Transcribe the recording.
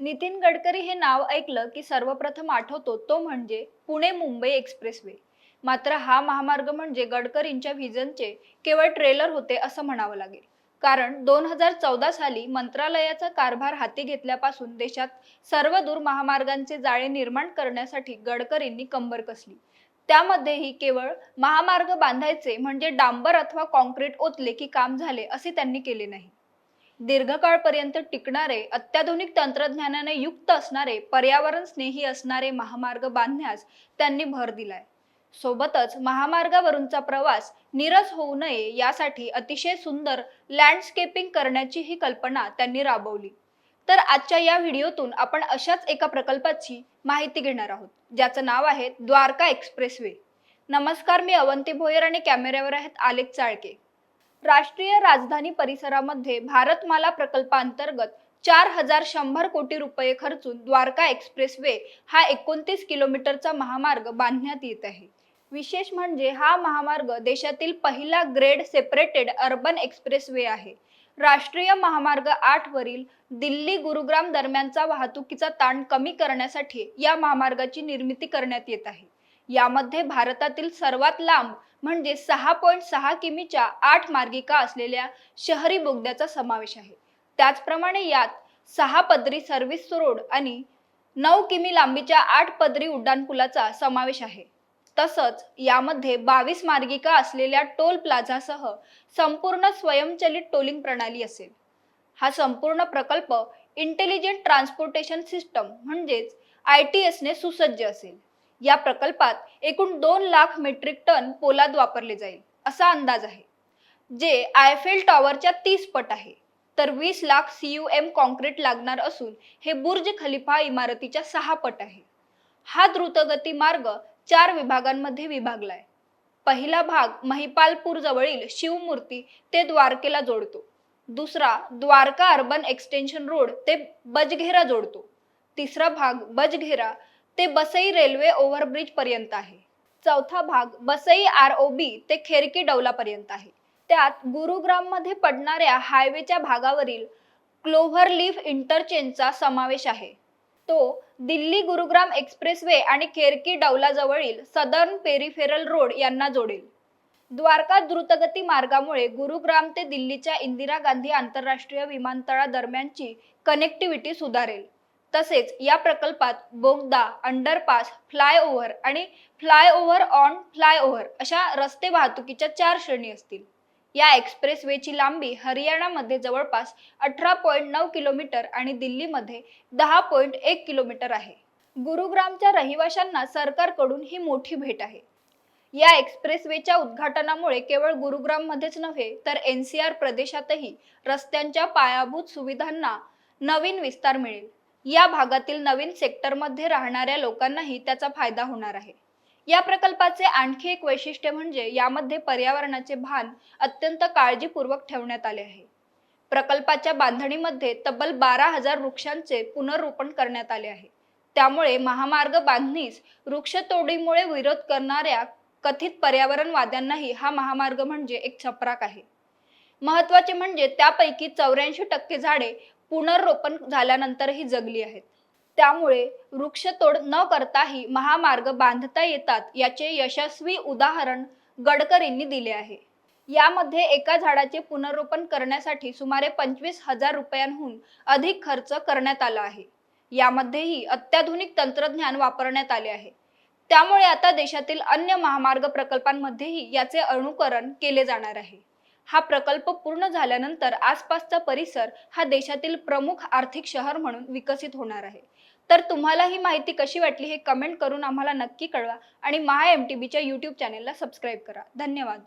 नितीन गडकरी हे नाव ऐकलं की सर्वप्रथम आठवतो तो म्हणजे पुणे मुंबई एक्सप्रेसवे. मात्र हा महामार्ग म्हणजे गडकरींच्या व्हिजनचे केवळ ट्रेलर होते असं म्हणावं लागेल. कारण दोन हजार चौदा साली मंत्रालयाचा कारभार हाती घेतल्यापासून देशात सर्वदूर महामार्गांचे जाळे निर्माण करण्यासाठी गडकरींनी कंबर कसली. त्यामध्येही केवळ महामार्ग बांधायचे म्हणजे डांबर अथवा कॉन्क्रीट ओतले की काम झाले असे त्यांनी केले नाही. दीर्घकाळपर्यंत टिकणारे अत्याधुनिक तंत्रज्ञानाने युक्त असणारे पर्यावरण स्नेही असणारे महामार्ग बांधण्यास त्यांनी भर दिलाय. सोबतच महामार्गावरूनचा प्रवास निरस होऊ नये यासाठी अतिशय सुंदर लँडस्केपिंग करण्याची ही कल्पना त्यांनी राबवली. तर आजच्या या व्हिडिओतून आपण अशाच एका प्रकल्पाची माहिती घेणार आहोत ज्याचं नाव आहे द्वारका एक्सप्रेसवे. नमस्कार मी अवंती भोयर आणि कॅमेऱ्यावर आहेत आलेख चाळके. राष्ट्रीय राजधानी परिसरामध्ये भारतमाला प्रकल्पांतर्गत चार हजार शंभर कोटी रुपये खर्चून द्वारका एक्सप्रेस वे हा एकोणतीस किलोमीटरचा महामार्ग बांधण्यात येत आहे. विशेष म्हणजे हा महामार्ग देशातील पहिला ग्रेड सेपरेटेड अर्बन एक्सप्रेसवे आहे. राष्ट्रीय महामार्ग आठ वरील दिल्ली गुरुग्राम दरम्यानचा वाहतुकीचा ताण कमी करण्यासाठी या महामार्गाची निर्मिती करण्यात येत आहे. यामध्ये भारतातील सर्वात लांब म्हणजे सहा पॉईंट सहा किमीच्या आठ मार्गिका असलेल्या शहरी बोगद्याचा समावेश आहे. त्याचप्रमाणे यात सहा पदरी सर्व्हिस रोड आणि नऊ किमी लांबीच्या आठ पदरी उड्डाणपुलाचा समावेश आहे. तसंच यामध्ये बावीस मार्गिका असलेल्या टोल प्लाझासह संपूर्ण स्वयंचलित टोलिंग प्रणाली असेल. हा संपूर्ण प्रकल्प इंटेलिजंट ट्रान्सपोर्टेशन सिस्टम म्हणजेच आय टी एसने सुसज्ज असेल. या प्रकल्पात एकूण दोन लाख मेट्रिक टन पोलाद वापरले जाईल असा अंदाज आहे. जे आयफेल टॉवरच्या तीस पट आहे. तर वीस लाख सीयूएम कॉन्क्रीट लागणार असून हे बुर्ज खलिफा इमारतीच्या सहा पट आहे. हा द्रुतगती मार्ग चार विभागांमध्ये विभागलाय. पहिला भाग महिपालपूर जवळील शिवमूर्ती ते द्वारकेला जोडतो. दुसरा द्वारका अर्बन एक्सटेन्शन रोड ते बजघेरा जोडतो. तिसरा भाग बजघेरा ते बसई रेल्वे ओव्हरब्रिज पर्यंत आहे. चौथा भाग बसई आर ओ बी ते खेरकी डौला पर्यंत आहे. त्यात गुरुग्राममध्ये पडणाऱ्या हायवेच्या भागावरील क्लोव्हर लीफ इंटरचेंजचा समावेश आहे. तो दिल्ली गुरुग्राम एक्सप्रेसवे आणि खेरकी डौला जवळील सदर्न पेरिफेरल रोड यांना जोडेल. द्वारका द्रुतगती मार्गामुळे गुरुग्राम ते दिल्लीच्या इंदिरा गांधी आंतरराष्ट्रीय विमानतळादरम्यानची कनेक्टिव्हिटी सुधारेल. तसेच या प्रकल्पात बोगदा अंडरपास फ्लायओव्हर आणि फ्लायओव्हर ऑन फ्लायओव्हर अशा रस्ते वाहतुकीच्या चार श्रेणी असतील. या एक्सप्रेसवेची लांबी हरियाणामध्ये जवळपास अठरा पॉईंट नऊ किलोमीटर आणि दिल्लीमध्ये दहा पॉईंट एक किलोमीटर आहे. गुरुग्रामच्या रहिवाशांना सरकारकडून ही मोठी भेट आहे. या एक्सप्रेसवेच्या उद्घाटनामुळे केवळ गुरुग्राममध्येच नव्हे तर एन सी आर प्रदेशातही रस्त्यांच्या पायाभूत सुविधांना नवीन विस्तार मिळेल. या भागातील नवीन सेक्टरमध्ये राहणाऱ्या लोकांनाही त्याचा फायदा होणार आहे. या प्रकल्पाचे आणखी एक वैशिष्ट्य म्हणजे यामध्ये पर्यावरणाचे भान अत्यंत काळजीपूर्वक ठेवण्यात आले आहे. प्रकल्पाच्या बांधणीमध्ये तब्बल बारा हजार वृक्षांचे पुनर्रोपण करण्यात आले आहे. त्यामुळे महामार्ग बांधणीस वृक्षतोडीमुळे विरोध करणाऱ्या कथित पर्यावरणवाद्यांनाही हा महामार्ग म्हणजे एक चपराक आहे. महत्त्वाचे म्हणजे त्यापैकी चौऱ्याऐंशी टक्के झाडे पुनर्रोपण झाल्यानंतरही जगली आहेत. त्यामुळे वृक्षतोड न करताही महामार्ग बांधता येतात याचे यशस्वी उदाहरण गडकरींनी दिले आहे. यामध्ये एका झाडाचे पुनर्रोपण करण्यासाठी सुमारे पंचवीस हजार रुपयांहून अधिक खर्च करण्यात आला आहे. यामध्येही अत्याधुनिक तंत्रज्ञान वापरण्यात आले आहे. त्यामुळे आता देशातील अन्य महामार्ग प्रकल्पांमध्येही याचे अनुकरण केले जाणार आहे. हा प्रकल्प पूर्ण झाल्यानंतर आसपासचा परिसर हा देशातील प्रमुख आर्थिक शहर म्हणून विकसित होणार आहे. तर तुम्हाला ही माहिती कशी वाटली हे कमेंट करून आम्हाला नक्की कळवा आणि महा एम टी बीच्या यूट्यूब चॅनेलला सबस्क्राईब करा. धन्यवाद.